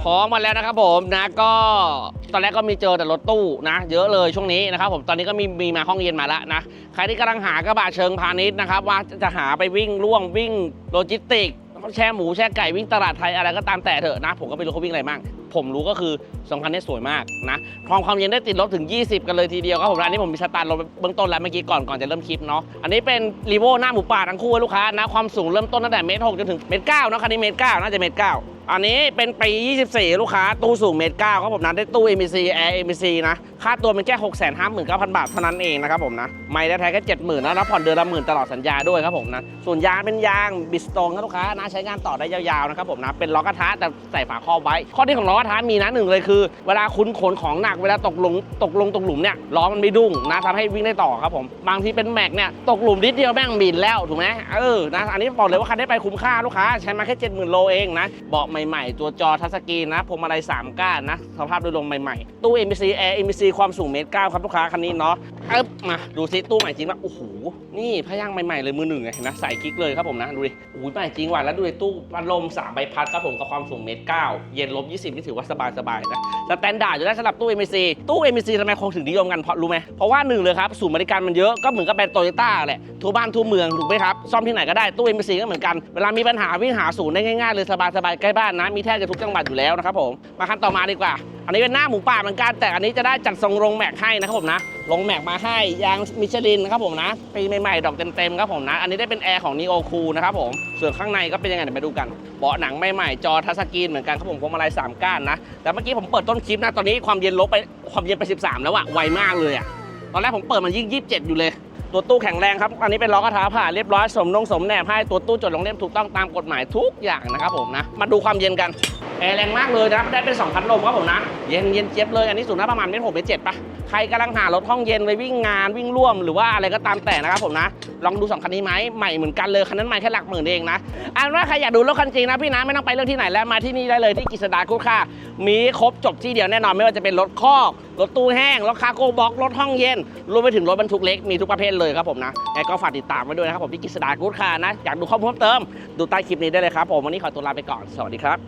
พร้อมมาแล้วนะครับผมนะก็ตอนแรกก็มีเจอแต่รถตู้นะ เยอะเลยช่วงนี้นะครับผมตอนนี้ก็มีมีมาห้องเย็นมาแล้วนะใครที่กำลังหากระบะเชิงพาณิชย์นะครับ ว่าจะหาไปวิ่งล่วงวิ่งโลจิสติกแช่หมูแช่ไก่วิ่งตลาดไทยอะไรก็ตามแต่เถอะนะ ผมก็ไม่รู้เขาวิ่งอะไรบ้างผมรู้ก็คือสองคันนี้สวยมากนะพร้อมความเย็นได้ติดลบถึง 20 กันเลยทีเดียวครับผมอันนี้ผมมีสตาร์ทลงเบื้องต้นแล้วเมื่อกี้ก่อนก่อนจะเริ่มคลิปเนาะอันนี้เป็นรีโวหน้าหมูป่าทั้งคู่ลูกค้านะความสูงเริ่มต้นตั้งแต่เมตรหจนถึงเมตรเก้านะคันนี้เมตรเก้าน่าจะเมตรเก้า อันนี้เป็นปี 24 ลูกค้าตู้สูงเมตรเก้าครับผมนะได้ตู้ MBC Air MBC นะ ค่าตัวเป็นแค่6 5 9 0 0 0 บาทเท่านั้นเองนะครับผมนะไม่ได้แท้แค่70,000นะแล้วผ่อนเดือนละหมื่นตลอดสัญญาด้วยครับผมนะส่วนยางเป็นยางบิสตนครับลูกค้านะใช้งานต่อได้ยาวๆนะครับผมนะเป็นล้อกระทะแต่ใส่ฝาครอบไว้ ข้อดีของล้อกระทะมีนะหนึ่งเลยคือ เวลาคุณขนของหนักเวลาตกหลุมตกลงตกหลุมเนี่ยล้อมันไม่ดุ้งนะทำให้วิ่งได้ต่อครับผมบางทีเป็นแม็กเนี่ยตกหลุมนิดเดียวแม่งบินแล้วถูกไหมเออนะอันนี้บอกเลยว่าคันได้ไปคุ้มค่าลูกค้าใช้มาแค่70,000โลเองนะเบาะใหม่ๆ ตัวจอทัชสกรีนนะพวงมาลัย3ก้านนะสภาพโดยรวมใหม่ๆตู้ MBC Air MBC ความสูงเมตรเก้าครับลูกค้าคันนี้เนาะเอ๊บมาดูซิตู้ใหม่จริงป่ะโอ้โหนี่พยางใหม่ๆเลยมือหนึ่งไงเห็นะใส่คลิกเลยครับผมนะดูดิโอ้ยใหม่จริงว่ะแล้วดูดิตู้พัดลมสามใบพัดครับผมกับความสูงเมตรเก้าเย็นลบ20นี่ถือว่าสบายๆนะสแตนดาร์ดอยู่แล้วสำหรับตู้ MBC ตู้ MBC ทำไมคงถึงนิยมกันเพราะรู้ไหมเพราะว่าหนึ่งเลยครับศูนย์บริการมันเยอะก็เหมือนกับแบรนด์โตโยต้าแหละทั่วบ้านทั่วเมืองถูกไหมครับซ่อมที่ไหนก็ได้ตู้ MBC ก็เหมือนกันเวลามีปัญหาวิ่งหาศูนย์ได้ง่ายๆเลยสบายๆใกล้บ้านนะมีแทบจะทุกจังหวัดอยู่แล้วนะครับผมมาขั้นต่อมาดีกว่า อันนี้เป็นหน้าหมูป่าเหมือนกันแต่อันนี้จะได้จัดทรงลงแม็กให้นะครับผมนะลงแม็กมาให้ยางมิชลินนะครับผมนะปีใหม่ๆดอกเต็มๆครับผมนะ อันนี้ได้เป็นแอร์ของ Neo Cool นะครับผมส่วนข้างในก็เป็นยังไงเดี๋ยวไปดูกันเบาะหนังใหม่ๆจอทัชสกรีนเหมือนกันครับผมพวงมาลัยสามก้านนะแต่เมื่อกี้ผมเปิดต้นคลิปนะตอนนี้ความเย็นลบไปความเย็นไป 13 แล้วอะไวมากเลยอะตอนแรกผมเปิดมันยิ่ง 27 อยู่เลยตัวตู้แข็งแรงครับ อันนี้เป็นล้อกระทะผ่าเรียบร้อยสมนงสมแนบให้ตัวตู้จดลงเล่มถูกต้องตามกฎหมายทุกอย่างนะครับผมนะ มาดูความเย็นกัน แอร์แรงมากเลยนะได้เป็น2พัดลมครับผมนะ เย็นเย็นเจี๊ยบเลย อันนี้สูงน่าประมาณเมตรหกเมตรเจ็ดปะใครกำลังหารถห้องเย็นไปวิ่งงานวิ่งร่วมหรือว่าอะไรก็ตามแต่นะครับผมนะ ลองดูสองคันนี้ไหมใหม่เหมือนกันเลย คันนั้นใหม่แค่หลักหมื่นเองนะ อันว่าใครอยากดูรถคันจริงนะพี่นะไม่ต้องไปเลือกที่ไหนแล้วมาที่นี่ได้เลยที่กิษดาคุ้ค่ามีครบจบที่เดียวแน่นอนไม่ว่าจะเป็นรถคอกรถตู้แห้งรถคาร์โก้บ็อกรถห้องเย็นรวมไปถึงรถบรรทุกเล็กมีทุกประเภทเลยครับผมนะแล้วก็ฝากติดตามไว้ด้วยนะครับผมที่กิษดากู๊ดคานะอยากดูข้อมูลเพิ่มเติม ดูใต้คลิปนี้ได้เลยครับผมวันนี้ขอตัวลาไปก่อนสวัสดีครับ